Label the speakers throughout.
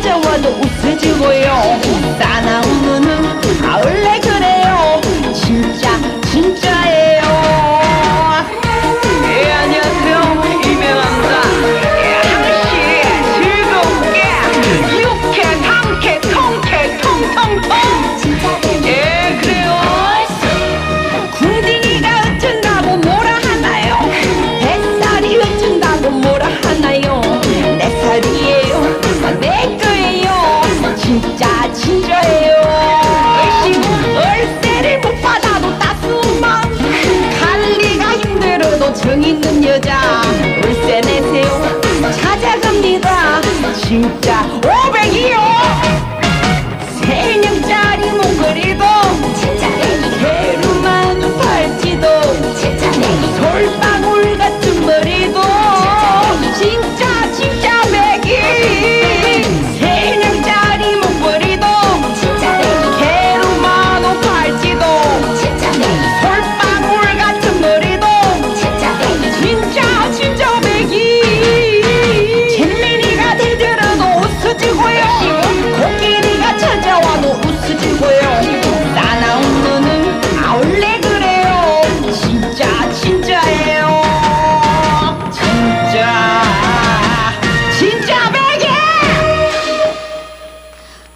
Speaker 1: 见我都是寂寞哟，咋？ 혼자예요. 월세를 못 받아도 따스만 관리가 힘들어도 정 있는 여자. 월세 내세요. 찾아갑니다. 진짜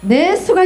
Speaker 1: 네, 수고하셨습니다.